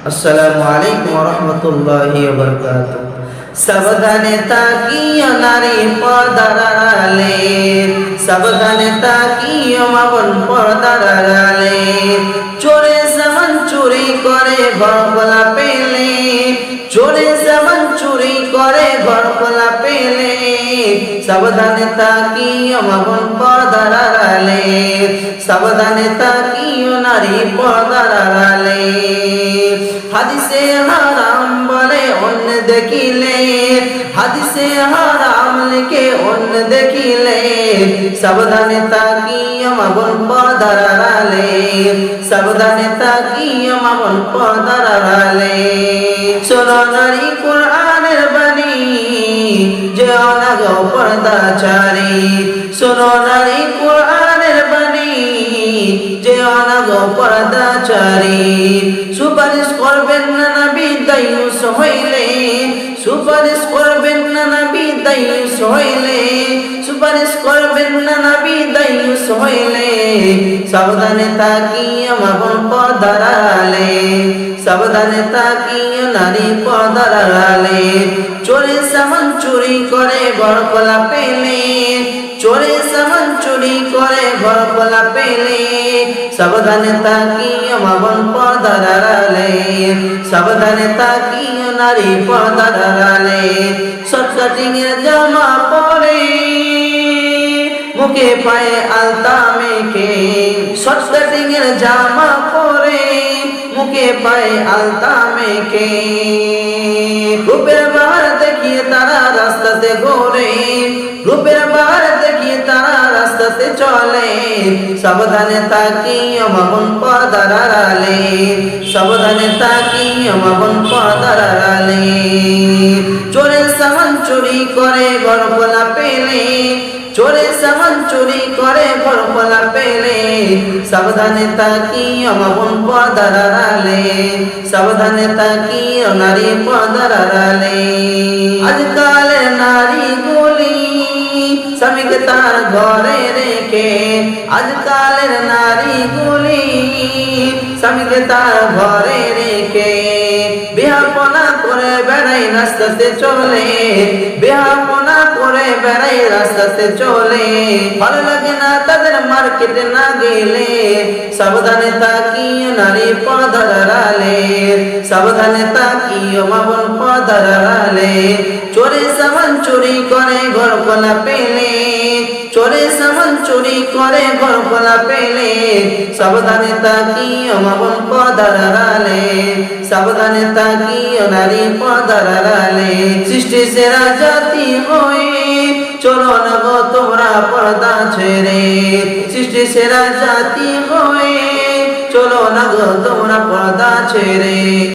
আসসালামু আলাইকুম রহমতুল্লাহি সাবধানে তাকিও নারী সাবধানে তাকিও মাবন চোরে সামান চুরি করে ঘরকলা পেলে, চোরে সামান চুরি করে ঘরকলা পেলে, সাবধানে তাকিও মাবন পর্দারালে, সাবধানে তাকিও নারী পর্দারালে। হাদিসে হারাম বলে অন্য দেখিলে, হাদিসে হারাম লিখে অন্য দেখিলে, সাবধানে তাকিও মাবন পদারালে সাবধানে তাকিও মাবন পদারালে শোনো নারী কোরআনের বাণী যে অনাগ পর্দাচারী শোনো নারী কোরআনের বাণী যে অনাগ পর্দাচারী সুপারিশ করবেন না নবী দায়ুস হইলে। সুপারিশ করবেন না নবী দায়ুস হইলে। সুপারিশ করবেন না নবী দায়ুস হইলে। সাবধানে তাকিয়ে মাবন পদারালে সাবধানে তাকিয়ে নারী পদারালে চোরে সামান চুরি করে বরকলা পেলে। চোরে সামান চুরি করে, ঘরকলা পেলে। সাবধানে তাকিয়ে মাবন পদারালে সাবধানে তাকিয়ে নারী পদারালে সটকাটিং এর জামা পরে, মুখে পায়ে আলতা মেখে। সটকাটিং এর জামা পরে, মুখে পায়ে আলতা মেখে। রূপের বাহার দেখিয়ে তারা রাস্তাতে ঘোরে। রূপের বাহার দেখিয়ে তারা রাস্তাতে চলে, সাবধানে তাকিয়ে মামন পদারালে, সাবধানে তাকিয়ে মামন পদারালে। চোরের সামান চুরি করে গড়পলা পেলে চোরে সামান চুরি করে ঘরপলা পেলে, সাবধানে তাকিয়ে মামন পদারালে, সাবধানে তাকিয়ে নারী পদারালে। আজকালের নারী স্বামীকে তার ঘরে রেখে আজকালের নারী গুলি স্বামীকে তার ঘরে রেখে বিহাপনা করে বেড়াই রাস্তাতে চলে, বিহাপনা করে বেড়াই রাস্তাতে চলে। ভালো লাগে না তাদের মার্কেটে না গেলে, সাবধানে তাকিয়ে নারী পদারালে সাবধানে তাকিয়ে মাবন পদারালে চোরে সামান চুরি করে ঘর কোলা পেলে চোরে সামান চুরি করে ঘর কোলা পেলে। সাবধানে তাকিয়ে মাবন পদারালে সাবধানে তাকিয়ে নারী পদারালে সৃষ্টি সেরা জাতি হয়ে চলো না গো তোমরা পর্দা ছেড়ে। সৃষ্টি সেরা জাতি হয়ে চলো না গো তোমরা পর্দা ছেড়ে।